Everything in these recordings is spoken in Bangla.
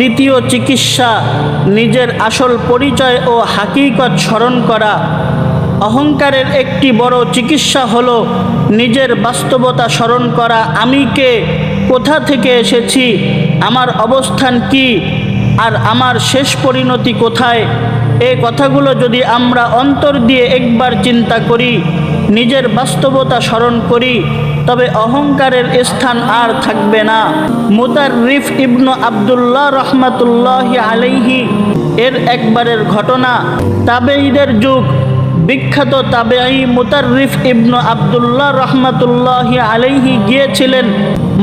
দ্বিতীয় চিকিৎসা, নিজের আসল পরিচয় ও হাকিকত স্মরণ করা। অহংকারের একটি বড় চিকিৎসা হলো নিজের বাস্তবতা স্মরণ করা, আমি কে, কোথা থেকে এসেছি, আমার অবস্থান কি, আর আমার শেষ পরিণতি কোথায়? এই কথাগুলো যদি আমরা অন্তর দিয়ে একবার চিন্তা করি, নিজের বাস্তবতা স্মরণ করি তবে অহংকারের স্থান আর থাকবে না। মুতাররিফ ইবনু আবদুল্লাহ রহমাতুল্লাহ আলাইহি এর একবারের ঘটনা তাবেঈদের যুগ। বিখ্যাত তাবেঈ মুতাররিফ ইবনু আবদুল্লাহ রহমাতুল্লাহ আলাইহি গিয়েছিলেন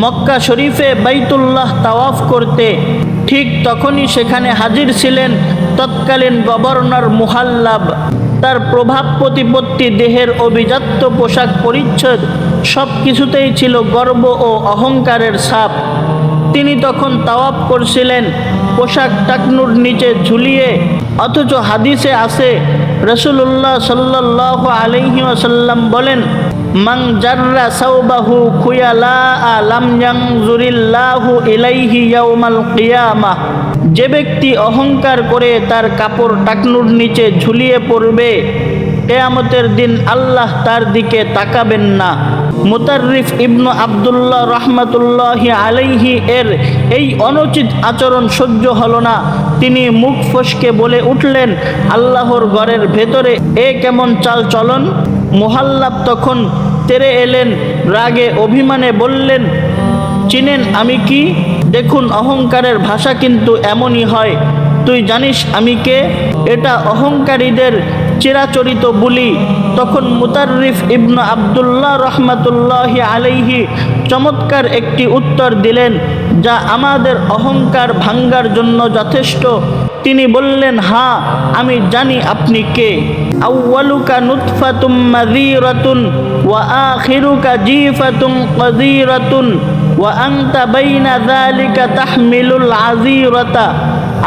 মক্কা শরীফে বাইতুল্লাহ তাওয়াফ করতে। ঠিক তখনই সেখানে হাজির ছিলেন তৎকালীন গভর্নর মুহাল্লাব। তার প্রভাব প্রতিপত্তি দেহের অভিজাত্য পোশাক পরিচ্ছদ সব কিছুতেই ছিল গর্ব ও অহংকারের ছাপ। তিনি তখন তাওয়াপ করছিলেন, পোশাক টাকনুর নিচে ঝুলিয়ে, অথচ হাদিসে আছে রসুল্লাহ সাল্লাহ আলহি আসাল্লাম বলেন মাং জাররা সাউবাহু খুয়ালা জুরিল্লাহু যে ব্যক্তি অহংকার করে তার কাপড় টাকনুর নিচে ঝুলিয়ে পড়বে, কেয়ামতের দিন আল্লাহ তার দিকে তাকাবেন না। মুতাররিফ ইবনু আবদুল্লাহ রহমাতুল্লাহ আলাইহি এর এই অনুচিত আচরণ সহ্য হলো না। তিনি মুখ ফসকে বলে উঠলেন, আল্লাহর ঘরের ভেতরে এ কেমন চাল চলন? মোহাল্লাব তখন তেরে এলেন, রাগে অভিমানে বললেন, চিনেন আমি কি? দেখুন, অহংকারের ভাষা কিন্তু এমনই হয়। তুই জানিস আমি কে? এটা অহংকারীদের চিরাচরিত বুলি তখন মুতাররিফ ইবনু আবদুল্লাহ রহমাতুল্লাহ আলাইহি চমৎকার একটি উত্তর দিলেন, যা আমাদের অহংকার ভাঙ্গার জন্য যথেষ্ট। তিনি বললেন, হা, আমি জানি আপনি কে। আউ্বালুকা নুৎফাতুম মাযীরাতুন ওয়া আখিরুকা জিফাতুম কাযীরাতুন ওয়া আনতা বাইনা যালিকা তাহমিলুল আযীরাতা।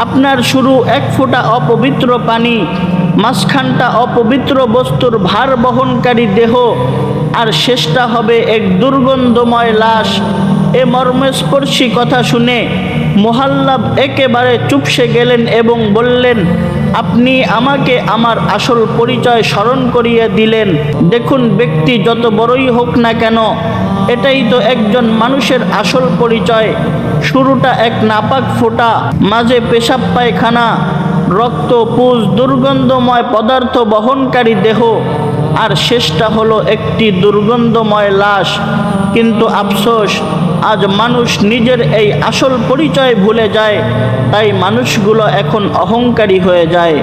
আপনার শুরু এক ফোঁটা অপবিত্র পানি, মাঝখানটা অপবিত্র বস্তুর ভার বহনকারী দেহ, আর শেষটা হবে এক দুর্গন্ধময় লাশ। এ মর্মস্পর্শী কথা শুনে মোহাল্লাব একেবারে চুপসে গেলেন এবং বললেন, আপনি আমাকে আমার আসল পরিচয় স্মরণ করিয়ে দিলেন। দেখুন ব্যক্তি যত বড়ই হোক না কেন এটাই তো একজন মানুষের আসল পরিচয়। শুরুটা এক নাপাক ফোঁটা, মাঝে পেশাব পায়খানা, রক্ত, পুজ, দুর্গন্ধময় পদার্থ বহনকারী দেহ, আর শেষটা হলো একটি দুর্গন্ধময় লাশ। কিন্তু আফসোস, আজ মানুষ নিজের এই আসল পরিচয় ভুলে যায়, তাই মানুষগুলো এখন অহংকারী হয়ে যায়।